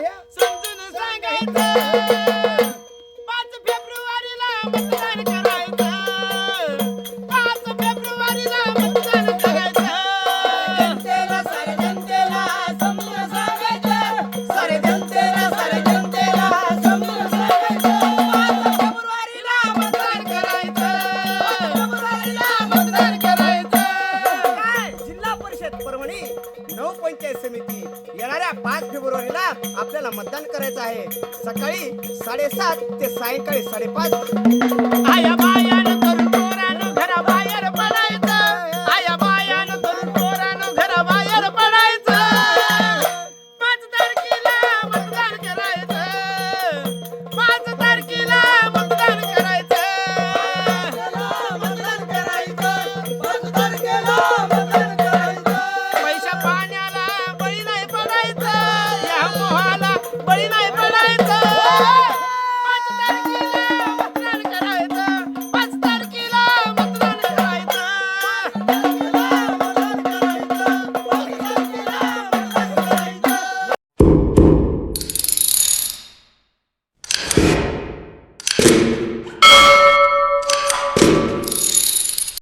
深圳的三个字 नऊ पंचायत समिती येणाऱ्या पाच फेब्रुवारीला आपल्याला मतदान करायचं आहे. सकाळी साडेसात ते सायंकाळी साडेपाच.